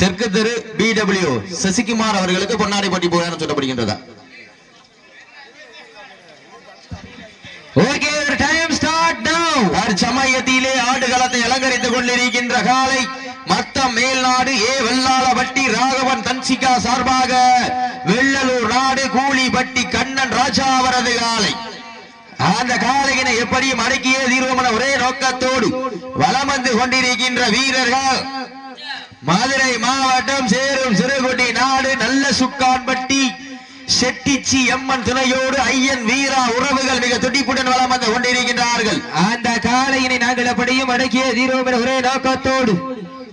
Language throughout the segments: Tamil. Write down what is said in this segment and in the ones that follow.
தெற்கு தெரு பிடபிள்யூ சசிகுமார் அவர்களுக்கு பொன்னாடி போட்டி சொல்லப்படுகின்றதா. ஓகே டைம் ஸ்டார்ட் நவ தற்சமயத்திலே ஆடுகளத்தை அலங்கரித்துக் கொண்டிருக்கின்ற காலை மத்த மேல்நாடு ஏ வெள்ளாளபட்டி ராகவன் தன்சிகா சார்பாக வெள்ளலூர் நாடு கூலிபட்டி கண்ணன் ராஜா அவரது காலை. அந்த காளையினை எப்படியும் அடக்கியே தீர்வோம் என ஒரே நோக்கத்தோடு வலம் வந்து கொண்டிருக்கின்ற வீரர்கள் மதுரை மாவட்டம் சேரும் சிறுகுடி நாடு நல்ல சுக்கான்பட்டி. செட்டிச்சி எம்மன் துணையோடு ஐயன் வீரா உறவுகள் மிக துடிப்புடன் வளம் வந்து கொண்டிருக்கின்றார்கள். அந்த காளையினை நாங்கள் அப்படியும் அடக்கிய தீரோமின் ஒரே நோக்கத்தோடு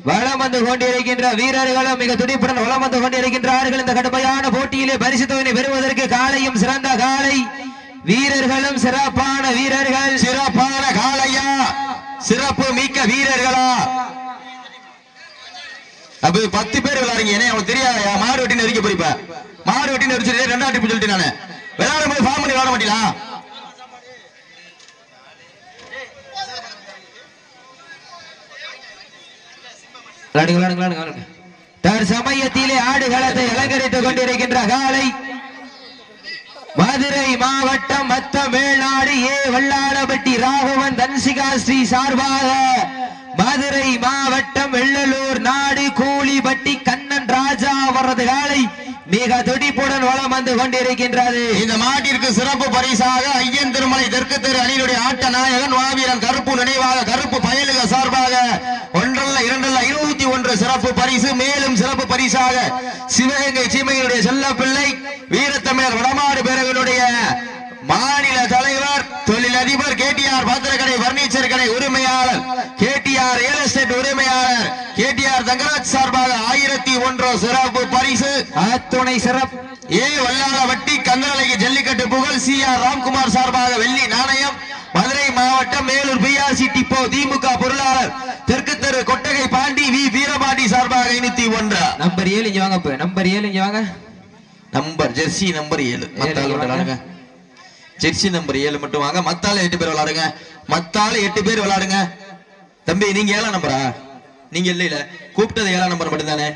வளம் வந்து கொண்டிருக்கின்ற வீரர்களும் மிக துடிப்புடன் வளம் வந்து கொண்டிருக்கின்றார்கள். இந்த கடுமையான போட்டியிலே பரிசு தொகையை பெறுவதற்கு காளையும் சிறந்த காளை. வீரர்களும் சிறப்பான வீரர்கள். சிறப்பான காளையா? சிறப்பு மிக்க வீரர்களா? அப்ப பத்து பேர் விளாடுங்க ஏன்னா அவன் தெரியாதயா மாடு வெட்டி நெருக்க போயிருப்ப. மாடு வெட்டி நெரிச்சிட்டு ரெண்டாம் டிப்பு சொல்லிட்டு நானு. விளாடும் போது ஃபார்ம் பண்ணி விளாட மாட்டீங்களா? விளையாடுங்க, தற்சமயத்திலே ஆடுகளத்தை அலங்கரித்துக் கொண்டிருக்கின்ற காலை மதுரை மாவட்டம் மத்த மேல்நாடு ஏ வல்லாளப்பட்டி ராகவன் தன்சிகா ஸ்ரீ சார்பாக மதுரை மாவட்டம் வெள்ளலூர் மிக துடிப்புடன் வளம் வந்து கொண்டிருக்கின்றது. இந்த மாட்டிற்கு சிறப்பு பரிசாக ஐயன் திருமலை தெற்கு தெரு அணியினுடைய ஆட்ட நாயகன் மாவீரன் கருப்பு நினைவாக கருப்பு பயலுக சார்பாக ஒன்றல்ல இரண்டல்ல இருபத்தி ஒன்று சிறப்பு பரிசு மேலும் சிறப்பு பரிசாக சிவகங்கை சீமையினுடைய செல்ல பிள்ளை வீரத்தமிழர் வடமாடு பேரவனுடைய மாநில தலைவர் தொழிலதிபர் கேடிஆர் பாத்திரக்கடை பர்னிச்சர் கடை உரிமையாளர் கேடிஆர் ரியல் எஸ்டேட் உரிமையாளர் கேடிஆர் தங்கராஜ் சார்பாக ஆயிரத்தி ஒன்று சிறப்பு பரிசு. அத்துணை சிறப்பு. ஏ வல்லாள வட்டி கந்தரலகி ஜல்லிக்கட்டு புகழ் சி ஆர் ராம்குமார் சார்பாக வெள்ளி நாணயம். மதுரை மாவட்டம் மேலூர் பிஆர்சி டிப்போ திமுக பொருளாளர் தெற்கு தெரு கொட்டகை பாண்டி வி வீரபாண்டி சார்பாக ஐநூத்தி ஒன்று. நம்பர் ஏழு இங்க வாங்க. நம்பர் ஏழு இங்க வாங்க. நம்பர் ஜெர்சி நம்பர் ஏழு. ஜெர்சி நம்பர் ஏழு மட்டும் வாங்க. மத்தால எட்டு பேர் விளாடுங்க மத்தால எட்டு பேர் விளாடுங்க தம்பி நீங்க ஏழாம் நம்பரா நீங்க இல்ல இல்ல கூப்பிட்டது ஏழாம் நம்பர் மட்டும் தானே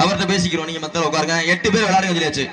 அவர்கிட்ட பேசிக்கிறோம். நீங்க மத்தால உட்காருங்க. எட்டு பேர் விளாடுங்க சொல்லியாச்சு.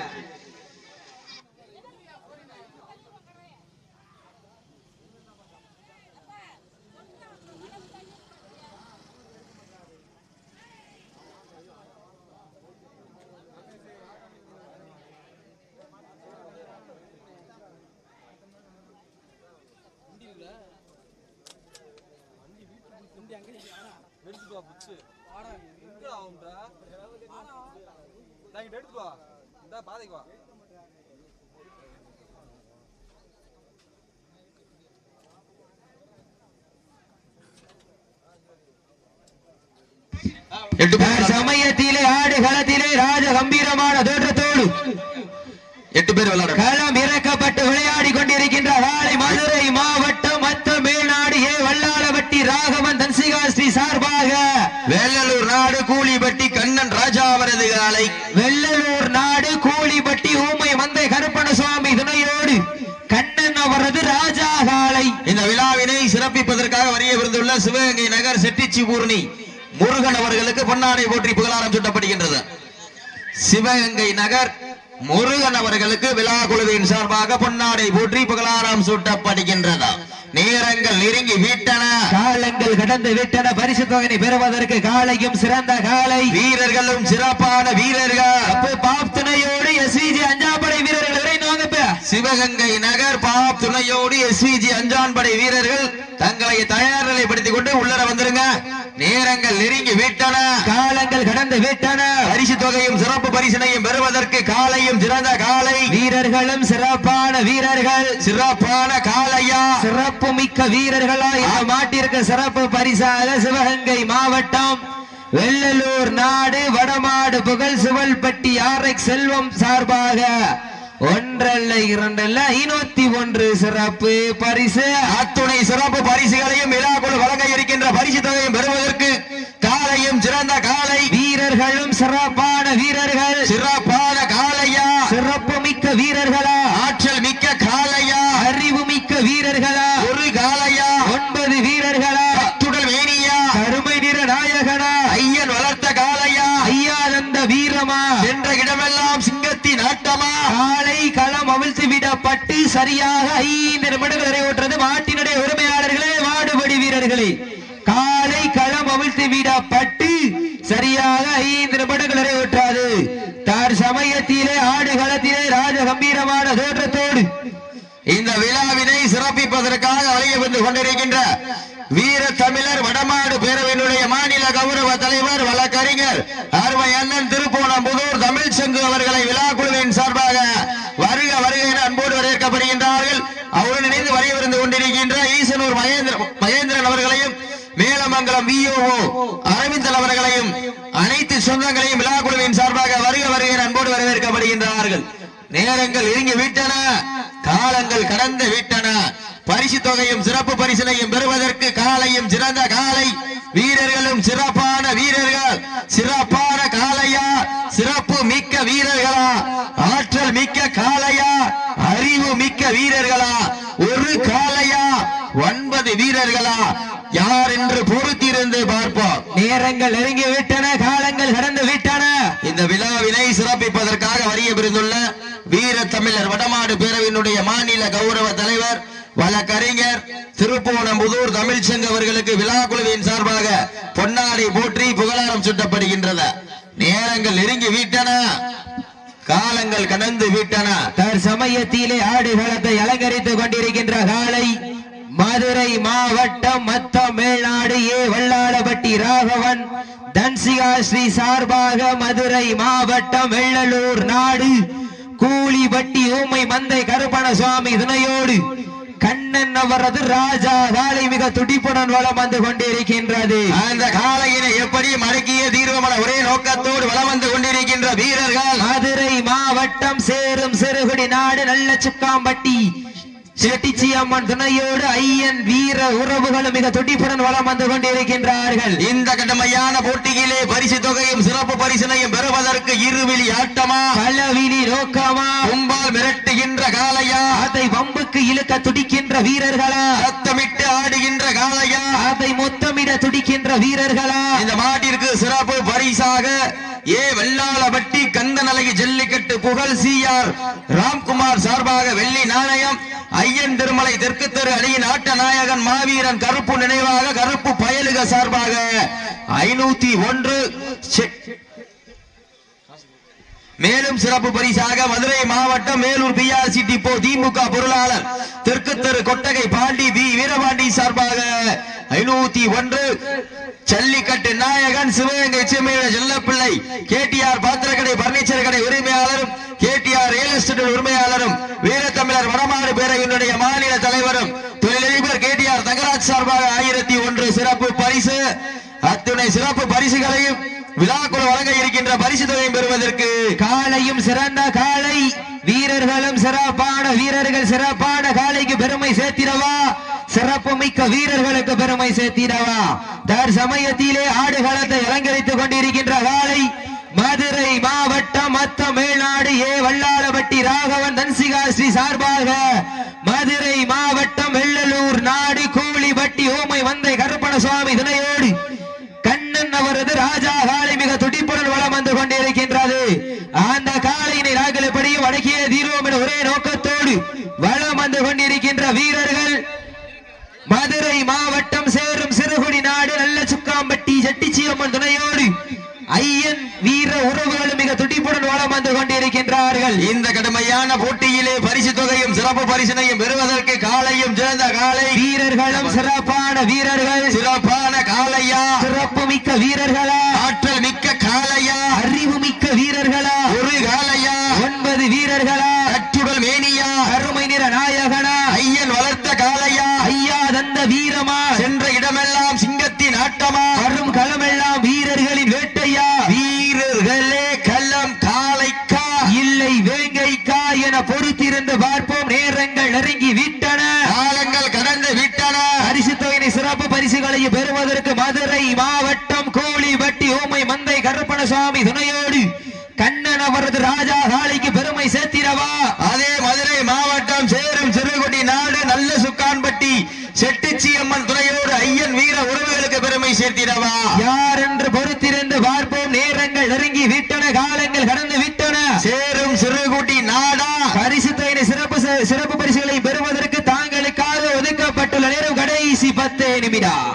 நான் இங்க எடுத்துட்டு வா இந்த பாதைக்கு வா எட்டு பேர் விளையாடுங்க. சமயத்திலே ஆடு களத்திலே ராஜ கம்பீரமான தோற்றத்தோடு எட்டு பேர் களம் இறக்கப்பட்டு விளையாடி கொண்டிருக்கின்ற வாழை மதுரை மாவட்டம் மத்த மேல்நாடு ஏ வல்லாளவட்டி ராகவன் தன்சிகா ஸ்ரீ சார்பாக வேலூர் நாடு கூலிபட்டி கண்ணன் ராஜா அவரது காலை. வெள்ளலூர் நாடு கூலிப்பட்டி ஊமை மந்தை கருப்பண சுவாமி துணையோடு கண்ணன் அவரது ராஜா காலை. இந்த விழாவினை சிறப்பிப்பதற்காக வரிய விருந்துள்ள சிவகங்கை நகர் செட்டிச்சி பூர்ணி முருகன் அவர்களுக்கு பொன்னாடை போற்றி புகழாரம் சூட்டப்படுகின்றது. சிவகங்கை நகர் முருகன் அவர்களுக்கு விழா குழுவின் சார்பாக பொன்னாடை போற்றி புகழாரம் சூட்டப்படுகின்றது. நேரங்கள் நெருங்கி விட்டன. காலங்கள் கடந்து விட்டன. பரிசு தொகையை பெறுவதற்கு காலையும் சிறந்த காலை. வீரர்களும் சிறப்பான வீரர்கள். பாப் துணையோடு எஸ்விஜி அஞ்சாப்படை வீரர்கள் விரைந்து வாங்க. சிவகங்கை நகர் பாப் துணையோடு எஸ்விஜி அஞ்சான் படை வீரர்கள் தங்களை தயார் நிலைப்படுத்திக் கொண்டு உள்ளர வந்துருங்க. நேரங்கள் நெருங்கி விட்டன. காலங்கள் கடந்து விட்டன. பரிசு தொகையும் சிறப்பு பரிசினையும் பெறுவதற்கு காலையும் சிறந்த காலை. வீரர்களும் சிறப்பான வீரர்கள். சிறப்பான காலையா. சிறப்பு மிக்க வீரர்களா இந்த மாட்டிற்கு சிறப்பு பரிசாக சிவகங்கை மாவட்டம் வெள்ளலூர் நாடு வடமாடு புகழ் சிவல்பட்டி ஆர் செல்வம் சார்பாக ஒன்றல்ல இரண்டல்ல ஐநூத்தி ஒன்று சிறப்பு பரிசு. அத்துணை சிறப்பு பரிசுகளையும் விழாக்குழு வழங்க இருக்கின்ற பரிசு தொகையும் பெறுவதற்கு காலையும் சிறந்த காலை. வீரர்களும் சிறப்பான வீரர்கள். சிறப்பு வீரர்களா? ஆற்றல் மிக்க காலையா அறிவு மிக்க வீரர்களா? ஒரு காலையா ஒன்பது வீரர்களா? பத்துடல் வேணியா கருமை நிற நாயகனா? ஐயன் வளர்த்த காலையா ஐயா வீரமா? சென்ற இடமெல்லாம் சிங்கத்தின் ஆட்டமா? காலை களம் அவிழ்த்து விடப்பட்டு சரியாக ஐந்து நிமிடங்கள் நிறைவேற்றது. மாட்டினுடைய உரிமையாளர்களே மாடுபடி வீரர்களே காலை களம் அவிழ்த்து விடப்பட்டு சரியாக ஐந்து நிமிடங்கள் நிறைவேற்றாது தார் சமயத்திலே ஆடு களத்திலே ராஜ கம்பீரமான தோற்றத்தோடு இந்த விழாவினை அதற்காக வழியே வந்து கொண்டிருக்கின்ற வீர தமிழர் வடமாடு பேரவையினுடைய மாநில கௌரவ தலைவர் வழக்கறிஞர் அருமை அண்ணன் திருப்போணம் புதூர் தமிழ் சங்கு அவர்களை விழா குழுவின் சார்பாக வருக வருக என அன்போடு வரவேற்கப்படுகின்றார்கள். அவருடன் இணைந்து வரையவிருந்து கொண்டிருக்கின்ற ஈசனூர் மகேந்திர மகேந்திரன் அவர்களையும் மேலமங்கலம் விஓஓ அரவிந்தன் அவர்களையும் அனைத்து சொந்தங்களையும் விழா குழுவின் சார்பாக வருக வருக அன்போடு வரவேற்கப்படுகின்றார்கள். நேரங்கள் இறங்கி விட்டன காலங்கள் கடந்து விட்டன. பரிசு தொகையும் சிறப்பு பரிசினையும் பெறுவதற்கு காலையும் சிறந்த காலை. வீரர்களும் சிறப்பான வீரர்கள். சிறப்பான காலையா? சிறப்பு மிக்க வீரர்களா? ஆற்றல் மிக்க காலையா? அறிவு மிக்க வீரர்களா? ஒரு காலையா? ஒன்பது வீரர்களா? யார் என்று பொறுத்திருந்து பார்ப்போம். நேரங்கள் நெருங்கி விட்டன காலங்கள் கடந்து விட்டன. சிறப்பிப்பதற்காக வரிய பிரிந்துள்ள வீர தமிழர் வடமாடு பேரவையினுடைய மாநில கௌரவ தலைவர் வழக்கறிஞர் திருப்போணம்புதூர் தமிழ் சங்க அவர்களுக்கு விழா குழுவின் சார்பாக பொன்னாடை போற்றி புகழாரம் சுட்டப்படுகின்றது நேரங்கள் நெருங்கி விட்டன. காலங்கள் கடந்து விட்டன. தற்சமயத்திலே ஆடு காலத்தை அலங்கரித்துக் கொண்டிருக்கின்ற காலை மதுரை மாவட்டம் மத்த மேல்நாடு ஏ வல்லாளப்பட்டி ராகவன் தன்சிகா ஸ்ரீ சார்பாக மதுரை மாவட்டம் வெள்ளலூர் நாடு. கூலிபட்டி ஊமை மந்தை கருப்பண சுவாமி துணையோடு கண்ணன் அவரது ராஜா காலை மிக துடிப்புடன் வளம் வந்து கொண்டிருக்கின்றது. அந்த காலையினை எப்படி மடக்கிய தீர்வமன ஒரே நோக்கத்தோடு வலம் வந்து கொண்டிருக்கின்ற வீரர்கள்? மதுரை மாவட்டம் சேரும் சிறுகுடி நாடு நல்ல சுக்காம்பட்டி. செட்டிச்சி அம்மன் துணையோடு ஐயன் வீர உறவுகளும் மிக துடிப்புடன் வளம் வந்து கொண்டிருக்கின்றார்கள். இந்த கடுமையான போட்டியிலே பரிசு தொகையும் சிறப்பு பரிசினையும் பெறுவதற்கு இருவிழி ஆட்டமா? பலவிழி நோக்கமா? கும்பால் மிரட்டுகின்ற காளையா? அதை வம்புக்கு இழுக்க துடிக்கின்ற வீரர்களா? சத்தமிட்டு ஆடுகின்ற காளையா? அதை முத்தமிட துடிக்கின்ற வீரர்களா? இந்த மாட்டிற்கு சிறப்பு பரிசாக ஏ. வெள்ளாளபட்டி கந்தனலகி ஜல்லிக்கட்டு புகழ் சிஆர் ராம்குமார் சார்பாக வெள்ளி நாணயம் ஐயன் திருமலை தெற்கு தெரு அணியின் ஆட்ட நாயகன் மாவீரன் கருப்பு நினைவாக கருப்பு பயலுக சார்பாக ஐநூத்தி ஒன்று மேலும் சிறப்பு பரிசாக மதுரை மாவட்டம் மேலூர் பிஆர்சி டிப்போ திமுக பொருளாளர் தெற்கு தெரு கொட்டகை பாண்டி பி வீரபாண்டி சார்பாக ஐநூத்தி ஒன்று. ஜல்லிக்கட்டு நாயகன் சிவகங்கை செம்மையுட செல்லப்பிள்ளை ஆர் பாத்திரக்கடை பர்னிச்சர் கடை உரிமையாளர் கே டி வீரத்தமிழர் வடமாடு பேரவையினுடைய மாநில தலைவரும் தொழிலதிபர் கே டி ஆர் தங்கராஜ் சார்பாக ஆயிரத்தி ஒன்று சிறப்பு பரிசு. அத்துணை சிறப்பு பரிசுகளையும் விழாக்குழு வழங்க இருக்கின்ற பரிசு தொகையும் பெறுவதற்கு காலையும் சிறந்த காலை வீரர்களும் சிறப்பான வீரர்கள் சிறப்பான காலைக்கு பெருமை சேர்த்திடவா? சிறப்பு மிக்க வீரர்களுக்கு பெருமை சேர்த்திடவா? தற்சமயத்திலே ஆடுகளத்தை அலங்கரித்துக் கொண்டிருக்கின்ற காலை மதுரை மாவட்டம் மத்த மேல்நாடு ஏ வல்லாளப்பட்டி ராகவன் தன்சிகா சார்பாக மதுரை மாவட்டம் வெள்ளலூர் நாடு கூலிபட்டி ஓமை வந்தை கருப்பண சுவாமி துணையோடு கண்ணன் அவரது ராஜா காலை மிக துடிப்புடன் வளம் வந்து கொண்டிருக்கின்றது. அந்த காலையினை நாங்கள் எப்படியும் அடக்கிய தீர்வோம் என ஒரே நோக்கத்தோடு வளம் வந்து கொண்டிருக்கின்ற வீரர்கள் மதுரை மாவட்டம் சேரும் சிறுகுடி நாடு நல்ல சுக்காம்பட்டி செட்டிச்சியம்மன் துணையோடு ஐயன் வீர உறவுகளும் மிக துடிப்புடன் வளம் வந்து கொண்டிருக்கின்றார்கள். இந்த கடுமையான போட்டியிலே பரிசு தொகையும் சிறப்பு பரிசினையும் பெறுவதற்கு காலையும் சிறந்த காலை. வீரர்களும் சிறப்பான வீரர்கள். சிறப்பான காளையா சிறப்பு மிக்க வீரர்களா? ஆற்றல் மிக்க காளையா அறிவு மிக்க வீரர்களா ஒரு காளையா ஒன்பது வீரர்களா கட்டுடல் மேனியா அருமை நிற நாயகனா ஐயன் வளர்த்த காளையா ஐயா தந்த வீரமா சென்ற இடமெல்லாம் சிங்கத்தின் ஆட்டமா வரும் களமெல்லாம் வீரர்களின் வேட்டையா வீரர்களே கள்ளம் காளைக்கா இல்லை வேங்கைக்கா என பொறுத்திருந்து பார்ப்போம் நேரங்கள் நெருங்கி விட்டன காலங்கள் கடந்து விட்டன பரிசு தொகையினை பரிசுகளை பெறுவதற்கு மதுரை மாவட்டம் கோழிபட்டி ஓமை மந்தை கருப்பணசுவாமி துணையோடு கண்ணன் அவரது ராஜா காளிக்கு பெருமை சேர்த்திடவா? அதே மதுரை மாவட்டம் சேரும் சிறுகுடி நாடு நல்ல சுக்கான்பட்டி செட்டிச்சி அம்மன் துணையோடு ஐயன் வீர உறவுகளுக்கு பெருமை சேர்த்திடவா? யார் என்று பொறுத்து பொறுத்திருந்து பார்ப்போம். நேரங்கள் நெருங்கி விட்டன காலங்கள் கடந்து விட்டன. சேரும் சிறுகுட்டி நாடா. பரிசு சிறப்பு சிறப்பு பரிசுகளை பெறுவதற்கு தாங்களுக்காக ஒதுக்கப்பட்டுள்ள நேரம் கடைசி பத்து நிமிடம்.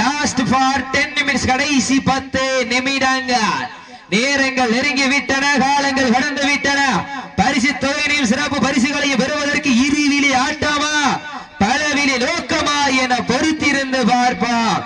லாஸ்ட் ஃபார் டென் நிமிட்ஸ் கடைசி பத்து நிமிடங்கள். நேரங்கள் நெருங்கி விட்டன காலங்கள் கடந்து விட்டன பரிசு தொகையினையும் சிறப்பு பரிசுகளையும் பெறுவதற்கு இருவிழி ஆட்டமா? விலை நோக்கமா என பொறுத்திருந்து பார்ப்போம்.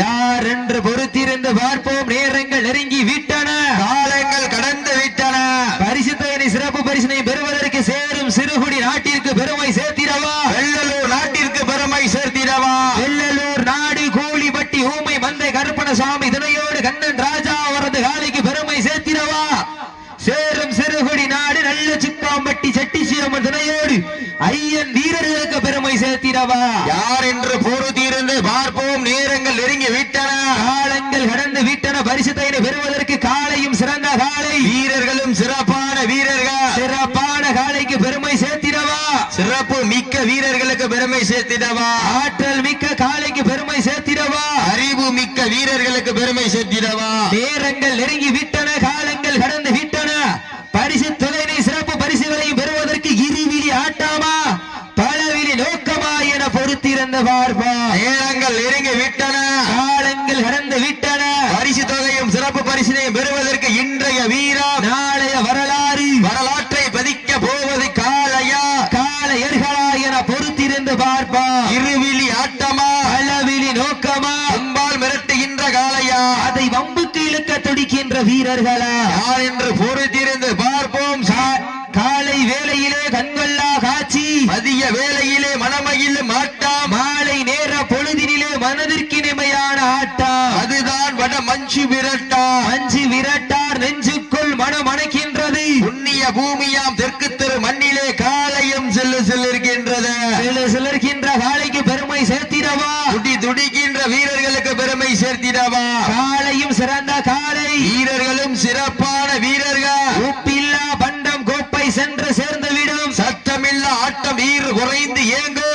யார் என்று பொறுத்திருந்து பார்ப்போம் நேரங்கள் நெருங்கி விட்டன காலங்கள் கடந்து விட்டன பரிசு தொகையினை சிறப்பு பரிசினை பெறுவதற்கு சேரும் சிறுகுடி நாட்டிற்கு பெருமை சேர்த்திடவா வெள்ளலூர் நாட்டிற்கு பெருமை சேர்த்திடவா வெள்ளலூர் நாடு கூலிப்பட்டி ஊமை மந்தை கருப்பணசாமி துணையோடு கண்ணன் ராஜா அவரது காலைக்கு பெருமை சேர்த்திடவா சேரும் சிறுகுடி நாடு நல்ல சிக்காம்பட்டி செட்டிச்சிரம்மன் துணையோடு ஐயன் வீரர்களுக்கு பெருமை சேர்த்திடவா யார் என்று பொறுத்திருந்து பார்ப்போம். நேரங்கள் நெருங்கி விட்டன. காலங்கள் கடந்து விட்டன. பரிசு பெறுவதற்கு காலையும் சிறந்த காலை. வீரர்களும் சிறப்பான வீரர்கள். சிறப்பான காலைக்கு பெருமை சேர்த்திடவா? சிறப்பு மிக்க வீரர்களுக்கு பெருமை சேர்த்திடவா? ஆற்றல் மிக்க காலைக்கு பெருமை சேர்த்திடவா? அறிவு மிக்க வீரர்களுக்கு பெருமை சேர்த்திடவா? நேரங்கள் நெருங்கி விட்டன. காலங்கள் கடந்து விட்டன பரிசு தொகையினை சிறப்பு பரிசுகளை பெறுவதற்கு இருவிழி ஆட்டாமா பலவிழி நோக்கமா என பொறுத்திருந்த பார்ப்பா நேரங்கள் நெருங்கி விட்டன காலங்கள் கடந்து விட்டன பரிசு தொகையும் சிறப்பு பரிசினையும் பெறுவதற்கு இன்றைய வீரம். நாளைய வரலாறு. வரலாற்றை பதிக்க போவது காளையா? காலையர்களா என பொறுத்திருந்து பார்ப்பா இருவிழி ஆட்டமா? பலவிழி நோக்கமா? அம்பால் மிரட்டுகின்ற காளையா? அதை வம்புக்கு இழுக்க துடிக்கின்ற வீரர்களா? யார் என்று பொறுத்திருந்து பார்ப்போம். காலை வேளையிலே கண்கொள்ளா காட்சி. மதிய வேளையிலே வட மஞ்சு விரட்டா அஞ்சு விரட்டார் நெஞ்சுக்குள் மனம் அணைக்கின்றது. புண்ணிய பூமியாம் தெற்கு தெரு மண்ணிலே காலையும் செல்லு செல்லிருக்கின்றது. சில சிலர்கின்ற காலைக்கு பெருமை சேர்த்திடவா? துடி துடிக்கின்ற வீரர்களுக்கு பெருமை சேர்த்திடவா? காலையும் சிறந்த காலை வீரர்களும் சிறப்பான வீரர்கள். உப்பில்லா பண்டம் கோப்பை சென்று சேர்ந்துவிடும். சத்தமில்ல ஆட்டம் வீர் குறைந்து ஏங்கும்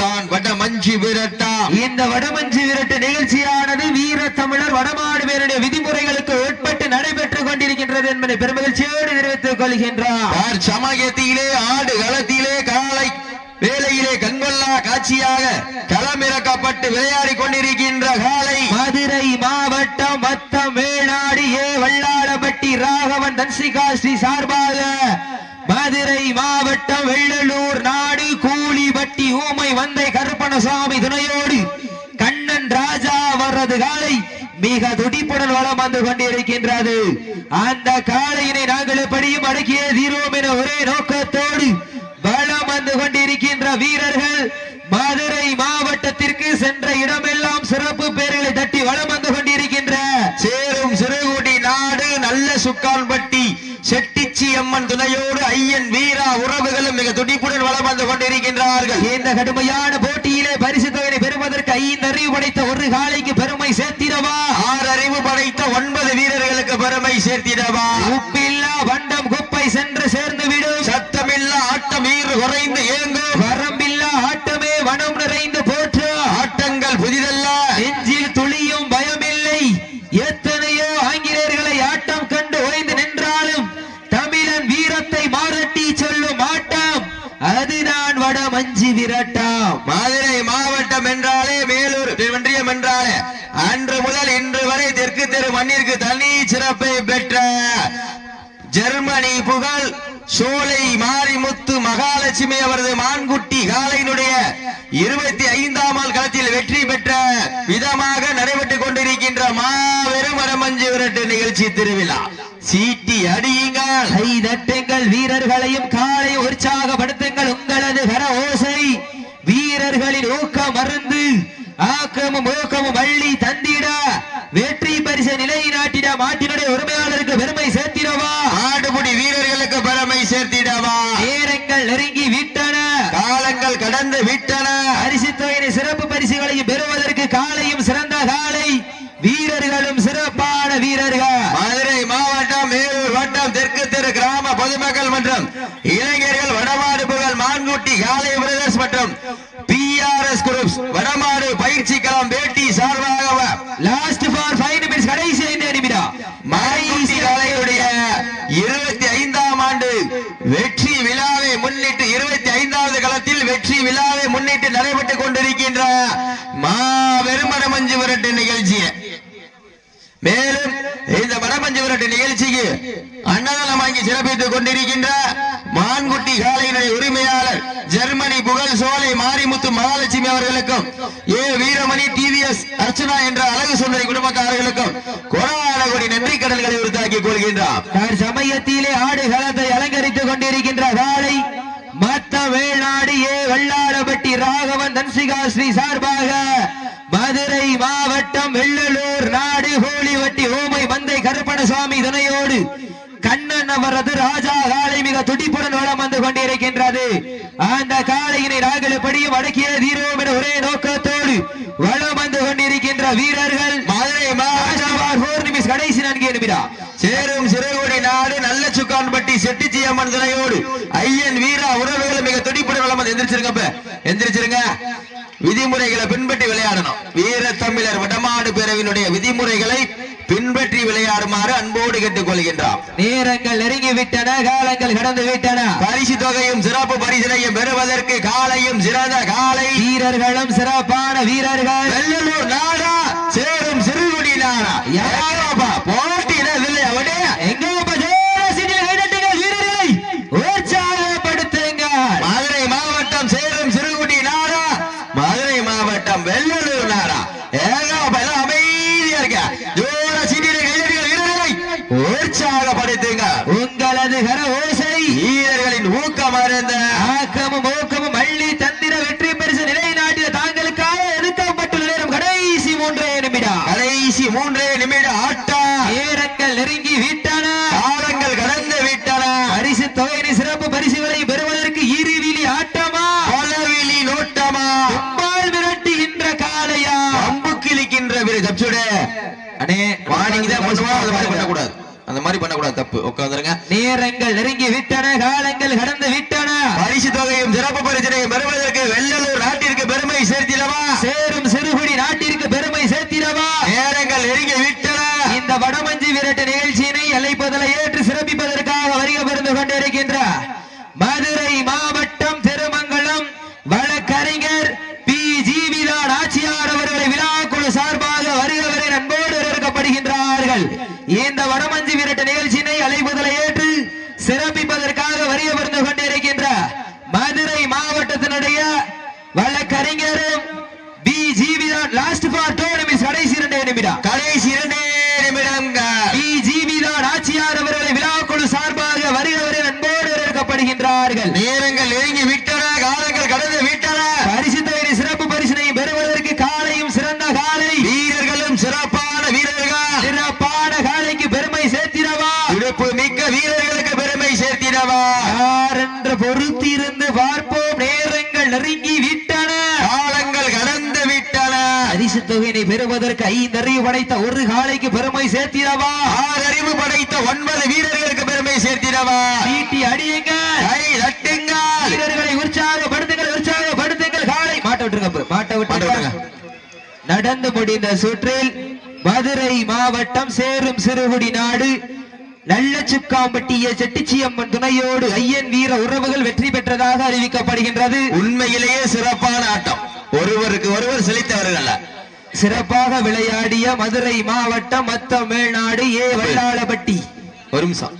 ஆட்டம் அதுதான் வட மஞ்சு விரட்டா. இந்த வடமஞ்சு விரட்டு நிகழ்ச்சியானது வீர தமிழர் வடமாடு பேருடைய விதிமுறைகளுக்கு உட்பட்டு நடைபெற்றுக் கொண்டிருக்கின்றது என்பதை பெருமகிழ்ச்சியோடு தெரிவித்துக் கொள்கின்றார். சமயத்திலே ஆடு களத்திலே காலை வேலையிலே கண்கொள்ளா காட்சியாக களமிறக்கப்பட்டு விளையாடி கொண்டிருக்கின்ற காலை. மதுரை மாவட்டம் மத்தம் வேளாடி ஏ. வல்லாளப்பட்டி ராகவன் தன்சிகா ஸ்ரீ சார்பாக மதுரை மாவட்டம் வெள்ளலூர் ஊமை வந்தை கருப்பணசாமி துணையோடு கண்ணன் ராஜா அவரது காலை மிக துடிப்புடன் வளம் வந்து கொண்டிருக்கின்றது. அந்த காலையினை நாங்கள் எப்படியும் அடக்கிய தீர்வோம் என ஒரே நோக்கத்தோடு வளம் வந்து கொண்டிருக்கின்ற வீரர்கள் மதுரை மாவட்டத்திற்கு சென்ற இடமெல்லாம் சிறப்பு பேர்களை தட்டி வளம் வந்து கொண்டிருக்கின்ற சேரும் சிறுகுடி நாடு நல்ல சுக்கான்பட்டி செட்டிச்சி அம்மன் துணையோடு ஐயன் வீரா உறவு மிக துடிப்புடன் வளம் வந்து கொண்டிருக்கின்றார்கள். இந்த கடுமையான போட்டியிலே பரிசு தொகையை பெறுவதற்கு ஐந்து அறிவு படைத்த ஒரு காலைக்கு பெருமை சேர்த்திடவா? ஆறு அறிவு படைத்த ஒன்பது வீரர்களுக்கு பெருமை சேர்த்திடவா? உப்பில்லா வண்டம் குப்பை சென்று சேர்ந்து விடும் சத்தமில்ல ஆட்டம் வீறு குறைந்து ஏங்கும் வரம்பில்லா ஆட்டமே வனம் நிறைந்து போற்று ஆட்டங்கள் புதிதல்ல நெஞ்சில் துளியும் பயமில்லை எத்தனையோ ஆங்கிலேயர்களை ஆட்டம் கண்டு ஓய்ந்து நின்றாலும் தமிழன் வீரத்தை மாரட்டி சொல்லும் ஆட்டம் அதுதான் வட மஞ்சு விரட்டாம் மதுரை மாவட்டம் என்றாலே மேலூர் ஒன்றியம் என்றாலே அன்று முதல் இன்று வரை தெற்கு தெரு மண்ணிற்கு தனி சிறப்பை பெற்ற ஜெர்மனி புகழ் சோலை மாரிமுத்து மகாலட்சுமி அவரது மான்குட்டி காலையினுடைய இருபத்தி ஐந்தாம் ஆள் களத்தில் வெற்றி பெற்ற விதமாக நடைபெற்றுக் கொண்டிருக்கின்ற மாபெரும் வடமஞ்சு விரட்டு நிகழ்ச்சி திருவிழா. சீட்டி அடியுங்கள். கை தட்டுங்கள் வீரர்களையும் காலை உற்சாக உங்களது கர ஓசை வீரர்களின் ஊக்கம் மருந்து ஆக்கமும் ஊக்கமும் வள்ளி தந்திட வெற்றி பரிசை நிலைநாட்டிட மாட்டினுடைய உரிமையாளருக்கு பெருமை சேர்த்திடவா ஆடுபுடி வீரர்களுக்கு பெருமை சேர்த்திடவா நேரங்கள் நெருங்கி விட்டன காலங்கள் கடந்து விட்டன பரிசு தொகையினை சிறப்பு பரிசுகளையும் பெறுவதற்கு காலையும் சிறந்த காலை வீரர்களும் சிறப்பான வீரர்கள் மதுரை மாவட்டம் மேலூர் வட்டம் தெற்கு தெரு கிராம பொதுமக்கள் மற்றும் இளைஞர்கள் வடமாடு புகழ் மான்குட்டி காலை பிரதர்ஸ் மற்றும் பி ஆர் எஸ் குரூப்ஸ் வடமாடு பயிற்சி களம் வேட்டி சார்பாக லாஸ்ட் ஃபார் ஃபைவ் நிமிட்ஸ் கடைசி ஐந்து நிமிடம். மான்குட்டி காலையுடைய இருபத்தி ஐந்தாம் ஆண்டு வெற்றி விழாவை முன்னிட்டு இருபத்தி ஐந்தாவது களத்தில் வெற்றி விழாவை முன்னிட்டு நடைபெற்றுக் கொண்டிருக்கின்ற மாபெரும் மரமஞ்சு விரட்டு நிகழ்ச்சி மேலும் இந்த வடமஞ்சு விரட்டு நிகழ்ச்சிக்கு அன்னதானம் வாங்கி சிறப்பித்துக் கொண்டிருக்கின்ற மான்குட்டி காலையினுடைய உரிமையாளர் ஜெர்மனி புகழ் சோலை மாரிமுத்து மகாலட்சுமி அவர்களுக்கும் ஏ வீரமணி டிவிஎஸ் அர்ச்சனா என்ற அழகு சுந்தரி குடும்பக்காரர்களுக்கும் கொரோனா நன்றி கடல்களை உறுத்தாக்கிக் கொள்கின்றார். சமயத்திலே ஆடு களத்தை அலங்கரித்துக் கொண்டிருக்கின்ற காலை மத்த வேளாடு ஏ வெள்ளாளப்பட்டி ராகவன் தன்சிகா ஸ்ரீ சார்பாக மதுரை மாவட்டம் வெள்ளலூர் நாடு ஹோலி வட்டி ஓமை மந்தை கருப்பணசுவாமி துணையோடு கண்ணன் அவரது ராஜா காலை மிக துடிப்புடன் வளம் வந்து கொண்டிருக்கின்றது. அந்த காளையினை நாங்கள் அடக்கிய தீரோம் என ஒரே நோக்கத்தோடு வளம் வந்து கொண்டிருக்கின்ற வீரர்கள். மதுரை மாவட்டம் போர் நிமிஷம் கடைசி நான்கு நிமிடம் சேரும் சிறுகுடி நாடு நல்ல சுக்கான்பட்டி செட்டிச்சி அம்மன் துணையோடு ஐயன் வீரா உறவுகளை மிக துடிப்புடன் வளம் எந்திரிச்சிருங்க இப்ப. எந்திரிச்சிருங்க. விதிமுறைகளை பின்பற்றி விளையாடணும். வீர தமிழர் வடமாடு பேரவினுடைய விதிமுறைகளை பின்பற்றி விளையாடுமாறு அன்போடு கேட்டுக் கொள்கின்றார் நேரங்கள் நெருங்கி விட்டன காலங்கள் கடந்து விட்டன. பரிசு தொகையும் சிறப்பு பரிசினையும் பெறுவதற்கு காலையும் சிறந்த காலை. வீரர்களும் சிறப்பான வீரர்கள். வெள்ளலூர் நாடா சேரும் சிறுகுடி நாடா போட்டியில இல்லை அவனே எங்கே பஜேசிய கைதட்டுங்கள் வீரர்களை உற்சாகப்படுத்துங்கள் மதுரை மாவட்டம் சேரும் சிறுகுடி நாடா மதுரை மாவட்டம் வெள்ளலூர் நாடா ஏகப்பா எல்லாம் அமைதியா இருக்க ஜோர சீட்டிலே கைதட்டுங்கள் வீரர்களை உற்சாகப்படுத்துங்க. உங்களது கர ஓசை வீரர்களின் ஊக்கம் அறிந்த ஆக்கமும் ஊக்கமும் அள்ளி தந்திர வெற்றி பரிசு நிலைநாட்டிய தாங்களுக்காக எடுக்கப்பட்டுள்ள நேரம் கடைசி மூன்றே நிமிடம் கடைசி மூன்றே நிமிட ஆட்டா நேரங்கள் நெருங்கி விட்டன காலங்கள் கடந்து விட்டன பரிசு தொகையினை சிறப்பு பரிசுகளை பெறுவதற்கு இருவிழி ஆட்டமா பலவிழி நோட்டமா பால் விரட்டுகின்ற காளையா அம்பு கிழிக்கின்ற வீர தப்பிச்சுடு அண்ணே வாணிங்க தான் பண்ணுவோம் அந்த மாதிரி பண்ணக்கூடாது அந்த மாதிரி உட்காந்துருங்க நேரங்கள் நெருங்கி விட்டன காலங்கள் கடந்து விட்டன பரிசு தொகையும் சிறப்பு பரிசினையும் பெறுவதற்கு வெள்ளலூர் நாட்டிற்கு பெருமை சேர்த்திடவா சேரும் சிறுகுடி நாட்டிற்கு பெருமை சேர்த்திடவா நேரங்கள் நெருங்கி விட்டன இந்த வடமஞ்சி விரட்டு நிகழ்ச்சியினை அழைப்பதலை ஏற்று சிறப்பிப்பதற்காக வருகை புரிந்து கொண்டிருக்கின்ற மதுரை மாவட்டம் திருமங்கலம் வழக்கறிஞர் பி ஜீவிதான் ஆட்சியார் அவர்களை விழாக்குழு சார்பாக வருகிறவரை அன்போடு வரவேற்கப்படுகின்றார்கள் இந்த வடமஞ்சி விரட்டு நிகழ்ச்சியினை அழைப்பதலை ஏற்று சிறப்பிப்பதற்காக வருகை புரிந்து கொண்டிருக்கின்ற மதுரை மாவட்டத்தினுடைய வழக்கறிஞரும் பி ஜீவிதான் லாஸ்ட் ஃபார் டூ நிமிஷம் கடைசி இரண்டு நிமிடம் கடைசி இரண்டே நிமிடம் பி ஜீவிதான் ஆட்சியார் அவர்களை விழாக்குழு சார்பாக வருகிறவரில் அன்போடு வரவேற்கப்படுகின்றார்கள் நேரங்கள் நெருங்கி விட்டன காலங்கள் கடந்து விட்டன பரிசு தொகை சிறப்பு பரிசினை பெறுவதற்கு காலையும் சிறந்த காலை வீரர்களும் சிறப்பான வீரர்கள் சிறப்பான காலைக்கு பெருமை சேர்த்திடவா துடுப்பு மிக்க வீரர்களுக்கு பெருமை சேர்த்திடவா யார் என்று பொறுத்திருந்து பார்ப்போம் நேரங்கள் நெருங்கி விட்டன காலங்கள் கடந்து விட்டன பரிசு தொகையினை பெறுவதற்கு ஐந்தறிவு படைத்த ஒரு காலைக்கு பெருமை சேர்த்திடவா? ஆறறிவு படைத்த ஒன்பது வீரர்களுக்கு பெருமை சேர்த்திடவா? நீட்டி அடியுங்கள் கை தட்டுங்கள் வீரர்களை உற்சாகப்படுத்துங்கள் உற்சாகப்படுத்துங்கள். காலை மாட்ட விட்டுருங்க. மாட்ட விட்டுருங்க. நடந்து முடிந்த சுற்றில் மதுரை மாவட்டம் சேரும் சிறுகுடி நாடு நல்ல சுக்காம்பட்டிய செட்டிச்சியம்மன் துணையோடு ஐயன் வீர உறவுகள் வெற்றி பெற்றதாக அறிவிக்கப்படுகின்றது. உண்மையிலேயே சிறப்பான ஆட்டம். ஒருவருக்கு ஒருவர் செழித்தவர்கள் அல்ல. சிறப்பாக விளையாடிய மதுரை மாவட்டம் மத்த மேல்நாடு ஏ வல்லாளப்பட்டி ஒரு நிமிஷம்.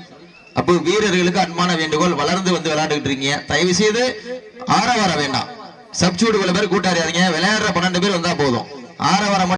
அப்போ வீரர்களுக்கு அன்பான வேண்டுகோள் வளர்ந்து வந்து விளையாண்டுகிட்டு இருக்கீங்க. தயவு செய்து ஆற வர வேண்டாம் சப்சூடு பேர் கூட்டாரியாதீங்க விளையாடுற பன்னெண்டு பேர் வந்தா போதும். ஆற வர